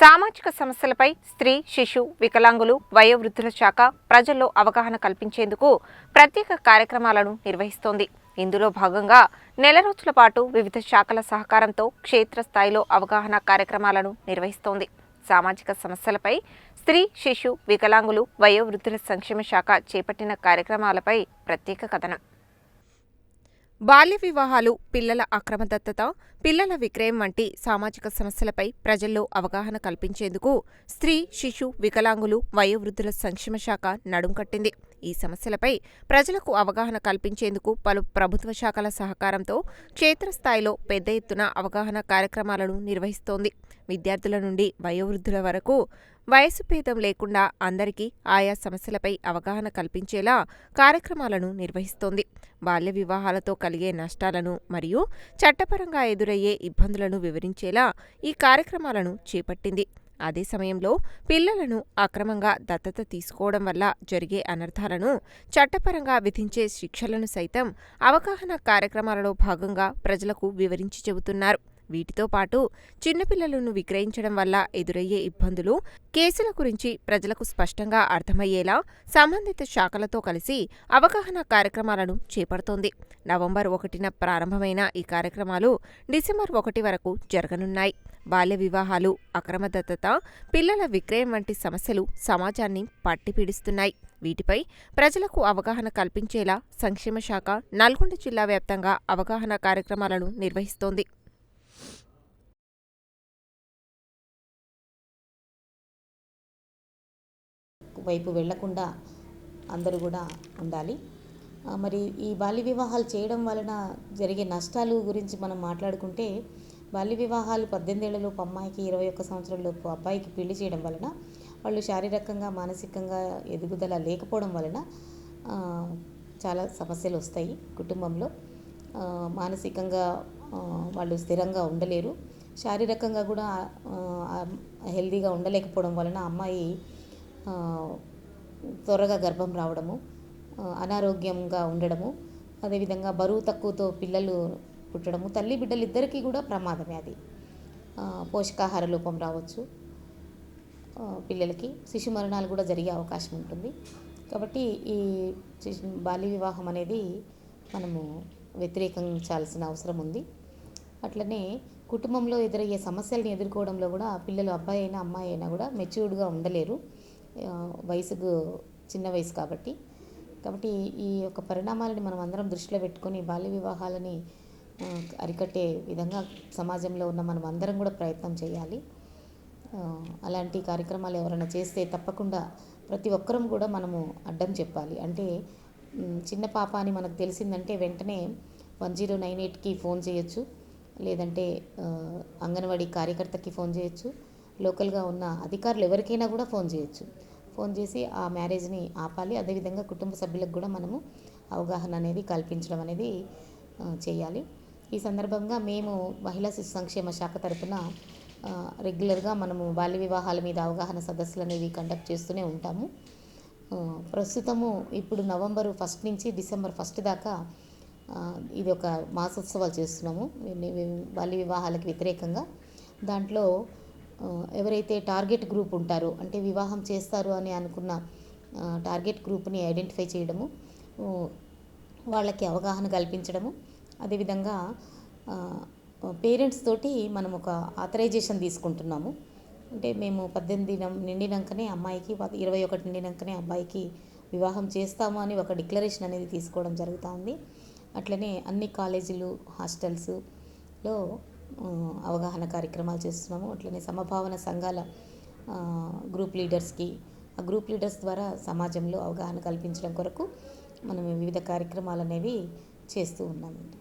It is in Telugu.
సామాజిక సమస్యలపై స్త్రీ శిశు వికలాంగులు వయోవృద్ధుల శాఖ ప్రజల్లో అవగాహన కల్పించేందుకు ప్రత్యేక కార్యక్రమాలను నిర్వహిస్తోంది. ఇందులో భాగంగా నెల రోజుల పాటు వివిధ శాఖల సహకారంతో క్షేత్రస్థాయిలో అవగాహన కార్యక్రమాలను నిర్వహిస్తోంది. సామాజిక సమస్యలపై స్త్రీ శిశు వికలాంగులు వయోవృద్ధుల సంక్షేమ శాఖ చేపట్టిన కార్యక్రమాలపై ప్రత్యేక కథనం. బాల్య వివాహాలు పిల్లల అక్రమ దత్తత పిల్లల విక్రయం వంటి సామాజిక సమస్యలపై ప్రజల్లో అవగాహన కల్పించేందుకు స్త్రీ శిశు వికలాంగులు వయోవృద్ధుల సంక్షేమ శాఖ నడుంకట్టింది ఈ సమస్యలపై ప్రజలకు అవగాహన కల్పించేందుకు పలు ప్రభుత్వ శాఖల సహకారంతో క్షేత్రస్థాయిలో పెద్ద ఎత్తున అవగాహన కార్యక్రమాలను నిర్వహిస్తోంది. విద్యార్థుల నుండి వయోవృద్ధుల వరకు వయసు భేదం లేకుండా అందరికీ ఆయా సమస్యలపై అవగాహన కల్పించేలా కార్యక్రమాలను నిర్వహిస్తోంది. బాల్య వివాహాలతో కలిగే నష్టాలను మరియు చట్టపరంగా ఎదురయ్యే ఇబ్బందులను వివరించేలా ఈ కార్యక్రమాలను చేపట్టింది. అదే సమయంలో పిల్లలను అక్రమంగా దత్తత తీసుకోవడం వల్ల జరిగే అనర్థాలను చట్టపరంగా విధించే శిక్షలను సైతం అవగాహన కార్యక్రమాలలో భాగంగా ప్రజలకు వివరించి చెబుతున్నారు. వీటితో పాటు చిన్నపిల్లలను విక్రయించడం వల్ల ఎదురయ్యే ఇబ్బందులు కేసుల గురించి ప్రజలకు స్పష్టంగా అర్థమయ్యేలా సంబంధిత శాఖలతో కలిసి అవగాహన కార్యక్రమాలను చేపడుతోంది. నవంబర్ ఒకటిన ప్రారంభమైన ఈ కార్యక్రమాలు డిసెంబర్ ఒకటి వరకు జరగనున్నాయి. బాల్య వివాహాలు అక్రమ దత్తత పిల్లల విక్రయం వంటి సమస్యలు సమాజాన్ని పట్టిపీడిస్తున్నాయి. వీటిపై ప్రజలకు అవగాహన కల్పించేలా సంక్షేమ శాఖ నల్గొండ జిల్లా వ్యాప్తంగా అవగాహన కార్యక్రమాలను నిర్వహిస్తోంది. వైపు వెళ్ళకుండా అందరూ కూడా ఉండాలి. మరి ఈ బాల్య వివాహాలు చేయడం వలన జరిగే నష్టాలు గురించి మనం మాట్లాడుకుంటే బాల్య వివాహాలు పద్దెనిమిది ఏళ్ళలోపు అమ్మాయికి ఇరవై ఒక్క సంవత్సరాలలోపు అబ్బాయికి పెళ్ళి చేయడం వలన వాళ్ళు శారీరకంగా మానసికంగా ఎదుగుదల లేకపోవడం వలన చాలా సమస్యలు వస్తాయి కుటుంబంలో. మానసికంగా వాళ్ళు స్థిరంగా ఉండలేరు. శారీరకంగా కూడా హెల్దీగా ఉండలేకపోవడం వలన అమ్మాయి త్వరగా గర్భం రావడము అనారోగ్యంగా ఉండడము అదేవిధంగా బరువు తక్కువతో పిల్లలు పుట్టడము. తల్లి బిడ్డలు ఇద్దరికీ కూడా ప్రమాదమే అది. పోషకాహార లోపం రావచ్చు. పిల్లలకి శిశు మరణాలు కూడా జరిగే అవకాశం ఉంటుంది. కాబట్టి ఈ శిశు బాల్య వివాహం అనేది మనము వ్యతిరేకించాల్సిన అవసరం ఉంది. అట్లనే కుటుంబంలో ఎదురయ్యే సమస్యలను ఎదుర్కోవడంలో కూడా పిల్లలు అబ్బాయి అయినా అమ్మాయి అయినా కూడా మెచ్యూర్డ్గా ఉండలేరు. వయసుకు చిన్న వయసు కాబట్టి. కాబట్టి ఈ యొక్క పరిణామాలని మనం అందరం దృష్టిలో పెట్టుకొని బాల్య వివాహాలని అరికట్టే విధంగా సమాజంలో ఉన్న మనం అందరం కూడా ప్రయత్నం చేయాలి. అలాంటి కార్యక్రమాలు ఎవరైనా చేస్తే తప్పకుండా ప్రతి ఒక్కరం కూడా మనము అడ్డం చెప్పాలి. అంటే చిన్న పాప అని మనకు తెలిసిందంటే వెంటనే వన్ జీరో నైన్ ఎయిట్కి ఫోన్ చేయొచ్చు. లేదంటే అంగన్వాడీ కార్యకర్తకి ఫోన్ చేయొచ్చు. లోకల్గా ఉన్న అధికారులు ఎవరికైనా కూడా ఫోన్ చేయొచ్చు. ఫోన్ చేసి ఆ మ్యారేజ్ని ఆపాలి. అదేవిధంగా కుటుంబ సభ్యులకు కూడా మనము అవగాహన అనేది కల్పించడం అనేది చేయాలి. ఈ సందర్భంగా మేము మహిళా శిశు సంక్షేమ శాఖ తరఫున రెగ్యులర్గా మనము బాల్య వివాహాల మీద అవగాహన సదస్సులు అనేవి కండక్ట్ చేస్తూనే ఉంటాము. ప్రస్తుతము ఇప్పుడు నవంబర్ ఫస్ట్ నుంచి డిసెంబర్ ఫస్ట్ దాకా ఇది ఒక మాసోత్సవాలు చేస్తున్నాము. బాల్య వివాహాలకు వ్యతిరేకంగా. దాంట్లో ఎవరైతే టార్గెట్ గ్రూప్ ఉంటారో అంటే వివాహం చేస్తారు అని అనుకున్న టార్గెట్ గ్రూప్ని ఐడెంటిఫై చేయడము వాళ్ళకి అవగాహన కల్పించడము అదేవిధంగా పేరెంట్స్ తోటి మనం ఒక ఆథరైజేషన్ తీసుకుంటున్నాము. అంటే మేము పద్దెనిమిది నం- నిండినాకనే అమ్మాయికి ఇరవై ఒకటి నిండినాకనే అబ్బాయికి వివాహం చేస్తాము అని ఒక డిక్లరేషన్ అనేది తీసుకోవడం జరుగుతూ ఉంది అట్లనే అన్ని కాలేజీలు హాస్టల్స్లో అవగాహన కార్యక్రమాలు చేస్తున్నాము. అట్లనే సమభావన సంఘాల గ్రూప్ లీడర్స్కి ఆ గ్రూప్ లీడర్స్ ద్వారా సమాజంలో అవగాహన కల్పించడం కొరకు మనం వివిధ కార్యక్రమాలు అనేవి చేస్తూ ఉన్నామండి.